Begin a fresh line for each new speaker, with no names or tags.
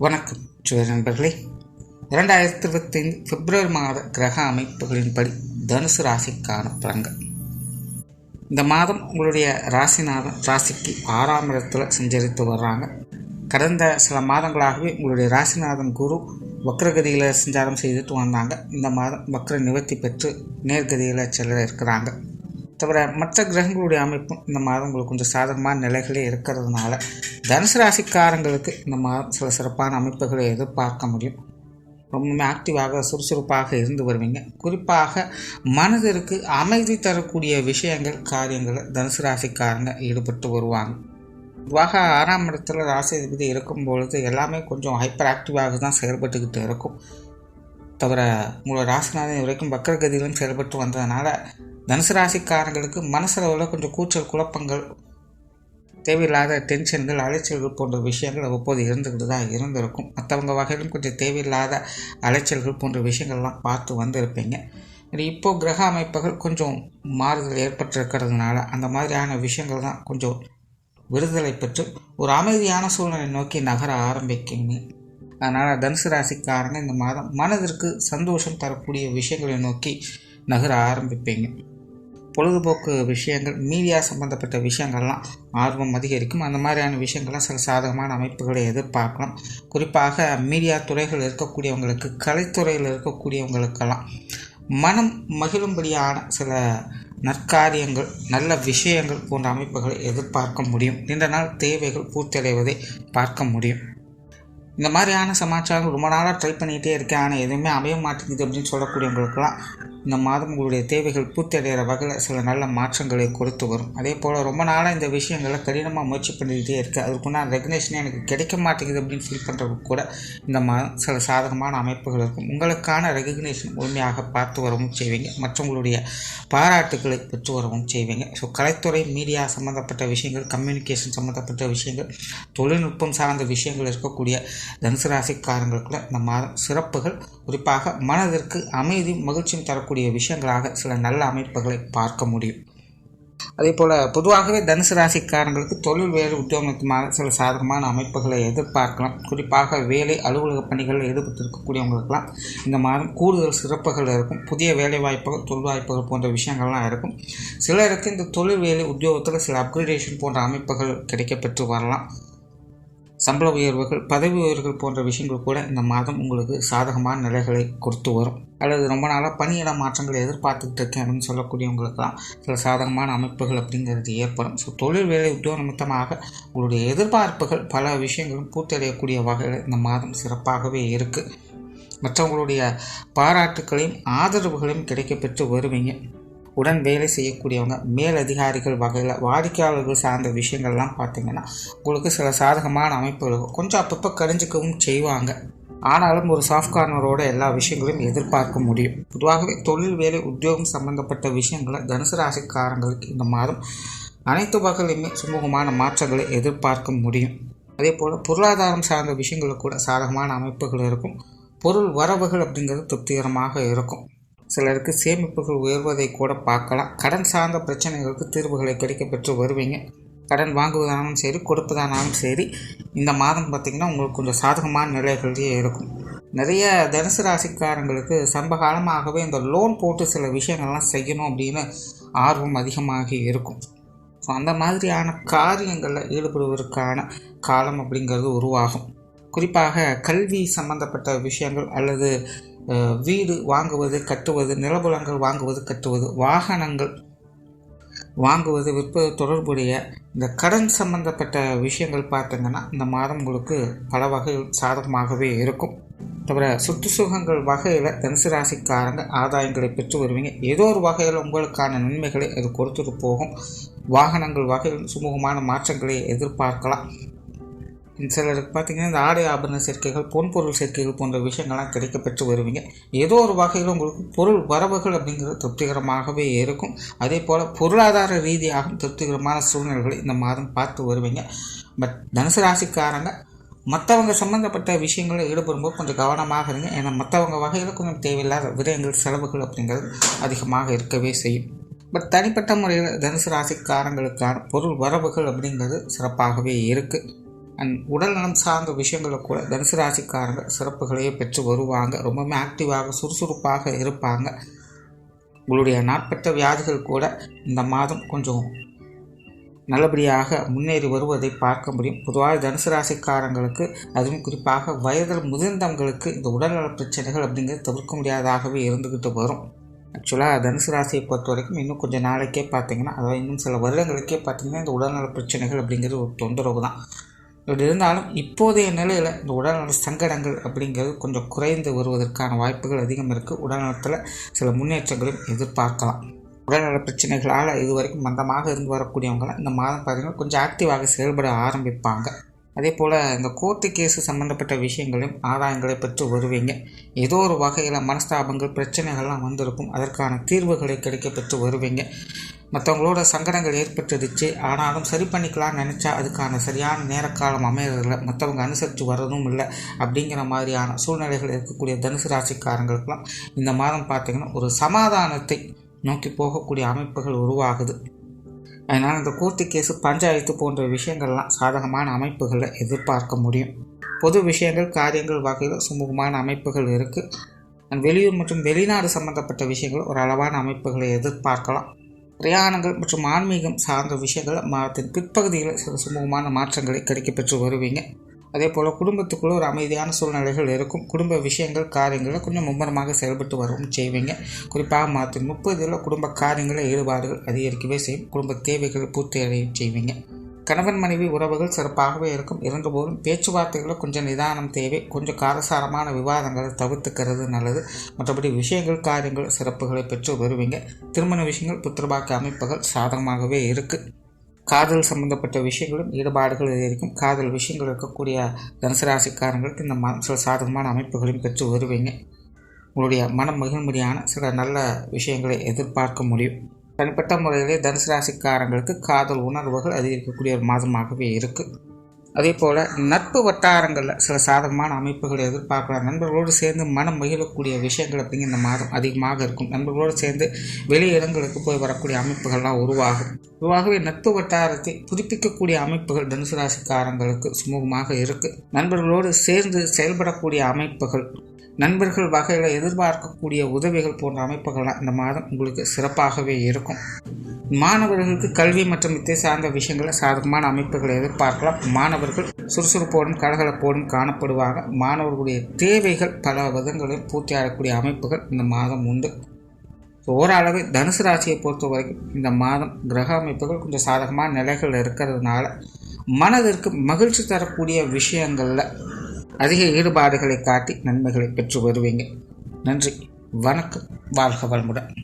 வணக்கம் சுய நண்பர்களே. இரண்டாயிரத்தி இருபத்தைந்து பிப்ரவரி மாத கிரக அமைப்புகளின்படி தனுசு ராசிக்கான பலன்கள். இந்த மாதம் உங்களுடைய ராசிநாதன் ராசிக்கு ஆறாம் இடத்தில் சஞ்சரித்து வர்றாங்க. கடந்த சில மாதங்களாகவே உங்களுடைய ராசிநாதன் குரு வக்ரகதியில் சஞ்சாரம் செய்துட்டு வந்தாங்க. இந்த மாதம் வக்ர நிவர்த்தி பெற்று நேர்கதியில் செல்ல இருக்கிறாங்க. தவிர மற்ற கிரகங்களுடைய அமைப்பும் இந்த மாதம் உங்களுக்கு கொஞ்சம் சாதகமான நிலைகளே இருக்கிறதுனால தனுசு ராசிக்காரங்களுக்கு இந்த மாதம் சில சிறப்பான அமைப்புகளை எதிர்பார்க்க முடியும். ரொம்பவுமே ஆக்டிவாக சுறுசுறுப்பாக இருந்து வருவீங்க. குறிப்பாக மனதிற்கு அமைதி தரக்கூடிய விஷயங்கள் காரியங்களில் தனுசு ராசிக்காரங்க ஈடுபட்டு வருவாங்க. பொதுவாக ஆறாம் இடத்துல ராசிபதி இருக்கும் பொழுது எல்லாமே கொஞ்சம் ஹைப்பர் ஆக்டிவாக தான் செயல்பட்டுக்கிட்டு இருக்கும். தவிர உங்களோட ராசிநாதன் வரைக்கும் வக்கரகதியிலும் செயல்பட்டு வந்ததுனால தனுசு ராசிக்காரங்களுக்கு மனசளவில் கொஞ்சம் கூச்சல் குழப்பங்கள் தேவையில்லாத டென்ஷன்கள் அலைச்சல்கள் போன்ற விஷயங்கள் அவ்வப்போது இருந்துக்கிட்டு தான் இருந்திருக்கும். மற்றவங்க வகையிலும் கொஞ்சம் தேவையில்லாத அலைச்சல்கள் போன்ற விஷயங்கள்லாம் பார்த்து வந்திருப்பீங்க. இப்போ கிரக அமைப்புகள் கொஞ்சம் மாறுதல் ஏற்பட்டிருக்கிறதுனால அந்த மாதிரியான விஷயங்கள் தான் கொஞ்சம் விடுதலை பெற்று ஒரு அமைதியான சூழ்நிலை நோக்கி நகர ஆரம்பிக்குங்க அதனால் தனுசு ராசிக்காரங்க இந்த மாதம் மனதிற்கு சந்தோஷம் தரக்கூடிய விஷயங்களை நோக்கி நகர ஆரம்பிப்பீங்க. பொழுதுபோக்கு விஷயங்கள் மீடியா சம்மந்தப்பட்ட விஷயங்கள்லாம் ஆர்வம் அதிகரிக்கும். அந்த மாதிரியான விஷயங்கள்லாம் சில சாதகமான அமைப்புகளை எதிர்பார்க்கலாம். குறிப்பாக மீடியா துறைகள் இருக்கக்கூடியவங்களுக்கு கலைத்துறையில் இருக்கக்கூடியவங்களுக்கெல்லாம் மனம் மகிழும்படியான சில நற்காரியங்கள் நல்ல விஷயங்கள் போன்ற அமைப்புகளை எதிர்பார்க்க முடியும். நீண்ட நாள் தேவைகள் பூர்த்தியடைவதை பார்க்க முடியும். இந்த மாதிரியான சமாச்சாரம் ரொம்ப நாளாக ட்ரை பண்ணிகிட்டே இருக்கேன். ஆனால் எதுவுமே அமைய மாட்டேங்குது அப்படின்னு சொல்லக்கூடியவங்களுக்கெல்லாம் இந்த மாதம் உங்களுடைய தேவைகள் பூர்த்தி அடைகிற வகையில் சில நல்ல மாற்றங்களை கொடுத்து வரும். அதே போல் ரொம்ப நாளாக இந்த விஷயங்களை கடினமாக முயற்சி பண்ணிக்கிட்டே இருக்குது அதுக்குண்டான ரெகனேஷனே எனக்கு கிடைக்க மாட்டேங்குது அப்படின்னு ஃபீல் பண்ணுறவங்க கூட இந்த மாதம் சில சாதகமான அமைப்புகள் இருக்கும். உங்களுக்கான ரெகக்னேஷன் முழுமையாக பார்த்து வரவும் செய்வீங்க. மற்றவங்களுடைய பாராட்டுகளை பெற்று வரவும் செய்வீங்க. ஸோ கலைத்துறை மீடியா சம்மந்தப்பட்ட விஷயங்கள் கம்யூனிகேஷன் சம்மந்தப்பட்ட விஷயங்கள் தொழில்நுட்பம் சார்ந்த விஷயங்கள் இருக்கக்கூடிய தனுசு ராசிக்காரங்களுக்குள்ள இந்த மாதம் சிறப்புகள் குறிப்பாக மனதிற்கு அமைதி மகிழ்ச்சியும் தரக்கூடிய விஷயங்களாக சில நல்ல அமைப்புகளை பார்க்க முடியும். அதே போல் பொதுவாகவே தனுசு ராசிக்காரங்களுக்கு தொழில் வேலை உத்தியோகமாக சில சாதகமான அமைப்புகளை எதிர்பார்க்கலாம். குறிப்பாக வேலை அலுவலக பணிகளில் ஈடுபட்டிருக்கக்கூடியவங்களுக்கெல்லாம் இந்த மாதம் கூடுதல் சிறப்புகள் இருக்கும். புதிய வேலை வாய்ப்புகள் தொழில் வாய்ப்புகள் போன்ற விஷயங்கள்லாம் இருக்கும். சிலருக்கு இந்த தொழில் வேலை உத்தியோகத்தில் சில அப்கிரேடேஷன் போன்ற அமைப்புகள் கிடைக்கப்பெற்று வரலாம். சம்பள உயர்வுகள் பதவி உயர்வுகள் போன்ற விஷயங்கள் கூட இந்த மாதம் உங்களுக்கு சாதகமான நிலைகளை கொடுத்து வரும். அல்லது ரொம்ப நாளாக பணியிட மாற்றங்களை எதிர்பார்த்துக்கிட்டு இருக்கேன் அப்படின்னு சொல்லக்கூடியவங்களுக்கெல்லாம் சில சாதகமான அமைப்புகள் அப்படிங்கிறது ஏற்படும். ஸோ தொழில் வேலை உத்தியோக நிமித்தமாக உங்களுடைய எதிர்பார்ப்புகள் பல விஷயங்களும் பூர்த்தி வகையில் இந்த மாதம் சிறப்பாகவே இருக்குது மற்றவங்களுடைய பாராட்டுக்களையும் ஆதரவுகளையும் கிடைக்கப்பெற்று வருவீங்க. உடன் வேலை செய்யக்கூடியவங்க மேல் அதிகாரிகள் வகையில் வாடிக்கையாளர்கள் சார்ந்த விஷயங்கள்லாம் பார்த்திங்கன்னா உங்களுக்கு சில சாதகமான அமைப்புகள் கொஞ்சம் அப்பப்போ கரிஞ்சிக்கவும் செய்வாங்க. ஆனாலும் ஒரு சாஃப்ட் கார்னரோட எல்லா விஷயங்களையும் எதிர்பார்க்க முடியும். பொதுவாகவே தொழில் வேலை உத்தியோகம் சம்பந்தப்பட்ட விஷயங்களை தனுசு ராசிக்காரங்களுக்கு இந்த மாதம் அனைத்து வகையிலுமே சுமூகமான மாற்றங்களை எதிர்பார்க்க முடியும். அதே போல் பொருளாதாரம் சார்ந்த விஷயங்களுக்கு கூட சாதகமான அமைப்புகள் இருக்கும். பொருள் வரவுகள் அப்படிங்கிறது திருப்திகரமாக இருக்கும். சிலருக்கு சேமிப்புகள் உயர்வதை கூட பார்க்கலாம். கடன் சார்ந்த பிரச்சனைகளுக்கு தீர்வுகளை கிடைக்க பெற்று வருவீங்க. கடன் வாங்குவதானாலும் சரி கொடுப்பதானாலும் சரி இந்த மாதம் பார்த்திங்கன்னா உங்களுக்கு கொஞ்சம் சாதகமான நிலைகளே இருக்கும். நிறைய தனுசு ராசிக்காரங்களுக்கு சம்ப காலமாகவே இந்த லோன் போட்டு சில விஷயங்கள்லாம் செய்யணும் அப்படின்னு ஆர்வம் அதிகமாக இருக்கும். ஸோ அந்த மாதிரியான காரியங்களில் ஈடுபடுவதற்கான காலம் அப்படிங்கிறது உருவாகும். குறிப்பாக கல்வி சம்பந்தப்பட்ட விஷயங்கள் அல்லது வீடு வாங்குவது கட்டுவது நிலபுலங்கள் வாங்குவது கட்டுவது வாகனங்கள் வாங்குவது விற்பது தொடர்புடைய இந்த கடன் சம்பந்தப்பட்ட விஷயங்கள் பார்த்தீங்கன்னா இந்த மாதம் உங்களுக்கு பல வகையில் சாதகமாகவே இருக்கும். தவிர சுற்றுச்சுகங்கள் வகையில் தனுசு ராசிக்காரங்க ஆதாயங்களை பெற்று வருவீங்க. ஏதோ ஒரு வகையில் உங்களுக்கான நன்மைகளை அது கொடுத்துட்டு போகும். வாகனங்கள் வகையில் சுமூகமான மாற்றங்களை எதிர்பார்க்கலாம். சிலருக்கு பார்த்தீங்கன்னா இந்த ஆடை ஆபரண சேர்க்கைகள் பொன்பொருள் சேர்க்கைகள் போன்ற விஷயங்கள்லாம் கிடைக்கப்பெற்று வருவீங்க. ஏதோ ஒரு வகையில் உங்களுக்கு பொருள் வரவுகள் அப்படிங்கிறது திருப்திகரமாகவே இருக்கும். அதே போல் பொருளாதார ரீதியாகவும் திருப்திகரமான சூழ்நிலைகளை இந்த மாதம் பார்த்து வருவீங்க. பட் தனுசு ராசிக்காரங்க மற்றவங்க சம்மந்தப்பட்ட விஷயங்களில் ஈடுபடும்போது கொஞ்சம் கவனமாக இருங்க. ஏன்னா மற்றவங்க வகையில் கொஞ்சம் தேவையில்லாத விரயங்கள் செலவுகள் அப்படிங்கிறது அதிகமாக இருக்கவே செய்யும். பட் தனிப்பட்ட முறையில் தனுசு ராசிக்காரங்களுக்கான பொருள் வரவுகள் அப்படிங்கிறது சிறப்பாகவே இருக்குது அண்ட் உடல்நலம் சார்ந்த விஷயங்களில் கூட தனுசு ராசிக்காரங்க சிறப்புகளையே பெற்று வருவாங்க. ரொம்பவுமே ஆக்டிவாக சுறுசுறுப்பாக இருப்பாங்க. உங்களுடைய நாட்பட்ட வியாதிகள் கூட இந்த மாதம் கொஞ்சம் நல்லபடியாக முன்னேறி வருவதை பார்க்க முடியும். பொதுவாக தனுசு ராசிக்காரங்களுக்கு அதுவும் குறிப்பாக வயதில் முதிர்ந்தவங்களுக்கு இந்த உடல்நல பிரச்சனைகள் அப்படிங்கிறது தவிர்க்க முடியாதாகவே இருந்துக்கிட்டு வரும். ஆக்சுவலாக தனுசு ராசியை பொறுத்த வரைக்கும் இன்னும் கொஞ்சம் நாளைக்கே பார்த்தீங்கன்னா அதாவது இன்னும் சில வருடங்களுக்கே பார்த்தீங்கன்னா இந்த உடல்நல பிரச்சனைகள் அப்படிங்கிறது ஒரு தொந்தரவு தான். இப்படி இருந்தாலும் இப்போதைய நிலையில் இந்த உடல்நல சங்கடங்கள் அப்படிங்கிறது கொஞ்சம் குறைந்து வருவதற்கான வாய்ப்புகள் அதிகம் இருக்குது உடல்நலத்தில் சில முன்னேற்றங்களையும் எதிர்பார்க்கலாம். உடல்நல பிரச்சனைகளால் இது வரைக்கும் மந்தமாக இருந்து வரக்கூடியவங்களாம் இந்த மாதம் பார்த்திங்கன்னா கொஞ்சம் ஆக்டிவாக செயல்பட ஆரம்பிப்பாங்க. அதே போல் இந்த கோர்ட்டு கேஸு சம்மந்தப்பட்ட விஷயங்களையும் ஆதாயங்களை பெற்று வருவீங்க. ஏதோ ஒரு வகையில் மனஸ்தாபங்கள் பிரச்சனைகள்லாம் வந்திருக்கும். அதற்கான தீர்வுகளை கிடைக்க பெற்று வருவீங்க. மற்றவங்களோட சங்கடங்கள் ஏற்பட்டுடுச்சு ஆனாலும் சரி பண்ணிக்கலாம்னு நினச்சா அதுக்கான சரியான நேரக்காலம் அமையறதில்ல. மற்றவங்க அனுசரித்து வர்றதும் இல்லை அப்படிங்கிற மாதிரியான சூழ்நிலைகள் இருக்கக்கூடிய தனுசு ராசிக்காரங்களுக்கெல்லாம் இந்த மாதம் பார்த்திங்கன்னா ஒரு சமாதானத்தை நோக்கி போகக்கூடிய அமைப்புகள் உருவாகுது. அதனால் இந்த கோர்ட்டு கேஸு பஞ்சாயத்து போன்ற விஷயங்கள்லாம் சாதகமான அமைப்புகளை எதிர்பார்க்க முடியும். பொது விஷயங்கள் காரியங்கள் வகையில் சுமூகமான அமைப்புகள் இருக்குது வெளியூர் மற்றும் வெளிநாடு சம்பந்தப்பட்ட விஷயங்கள் ஒரு அளவான அமைப்புகளை எதிர்பார்க்கலாம். பிரயாணங்கள் மற்றும் ஆன்மீகம் சார்ந்த விஷயங்கள் மாதத்தின் பிற்பகுதியில் சில சுமூகமான மாற்றங்களை கிடைக்கப்பெற்று வருவீங்க. அதே போல் குடும்பத்துக்குள்ளே ஒரு அமைதியான சூழ்நிலைகள் இருக்கும். குடும்ப விஷயங்கள் காரியங்களில் கொஞ்சம் மும்மரமாக செயல்பட்டு வரவும் செய்வீங்க. குறிப்பாக மாதத்தின் முப்பதில் குடும்ப காரியங்களில் ஈடுபாடுகள் அதிகரிக்கவே செய்யும். குடும்ப தேவைகள் பூர்த்தி அடைய செய்வீங்க. கணவன் மனைவி உறவுகள் சிறப்பாகவே இருக்கும். இருந்தபோதும் பேச்சுவார்த்தைகளை கொஞ்சம் நிதானம் தேவை. கொஞ்சம் காரசாரமான விவாதங்களை தவிர்த்துக்கிறது நல்லது. மற்றபடி விஷயங்கள் காரியங்கள் சிறப்புகளை பெற்று வருவீங்க. திருமண விஷயங்கள் புத்திரபாக்க அமைப்புகள் சாதகமாகவே இருக்குது காதல் சம்மந்தப்பட்ட விஷயங்களும் ஈடுபாடுகள் இருக்கும் காதல் விஷயங்கள் இருக்கக்கூடிய தனுசராசிக்காரங்களுக்கு இந்த மன சில சாதகமான அமைப்புகளையும் பெற்று வருவீங்க. உங்களுடைய மனம் மகிழ்மதியான சில நல்ல விஷயங்களை எதிர்பார்க்க முடியும். தனிப்பட்ட முறையிலே தனுசு ராசிக்காரங்களுக்கு காதல் உணர்வுகள் அதிகரிக்கக்கூடிய ஒரு மாதமாகவே இருக்குது அதே போல் நட்பு வட்டாரங்களில் சில சாதகமான அமைப்புகளை எதிர்பார்க்கலாம். நண்பர்களோடு சேர்ந்து மனம் மகிழக்கூடிய விஷயங்கள் அப்படிங்கிற இந்த மாதம் அதிகமாக இருக்கும். நண்பர்களோடு சேர்ந்து வெளி இடங்களுக்கு போய் வரக்கூடிய அமைப்புகள்லாம் உருவாகும். பொதுவாகவே நட்பு வட்டாரத்தை புதுப்பிக்கக்கூடிய அமைப்புகள் தனுசு ராசிக்காரங்களுக்கு சுமூகமாக இருக்குது நண்பர்களோடு சேர்ந்து செயல்படக்கூடிய அமைப்புகள் நண்பர்கள் வகையில் எதிர்பார்க்கக்கூடிய உதவிகள் போன்ற அமைப்புகள்லாம் இந்த மாதம் உங்களுக்கு சிறப்பாகவே இருக்கும். மாணவர்களுக்கு கல்வி மற்றும் வித்தை சார்ந்த விஷயங்களை சாதகமான அமைப்புகளை எதிர்பார்க்கலாம். மாணவர்கள் சுறுசுறுப்போடும் கலகலப்போடும் காணப்படுவாங்க. மாணவர்களுடைய தேவைகள் பல விதங்களையும் பூர்த்தியாகக்கூடிய அமைப்புகள் இந்த மாதம் உண்டு. ஓரளவு தனுசு ராசியை பொறுத்த வரைக்கும் இந்த மாதம் கிரக அமைப்புகள் கொஞ்சம் சாதகமான நிலைகள் இருக்கிறதுனால மனதிற்கு மகிழ்ச்சி தரக்கூடிய விஷயங்களில் அதிக ஈடுபாடுகளை காட்டி நன்மைகளை பெற்று வருவீங்க. நன்றி. வணக்கம். வாழ்க வளமுடன்.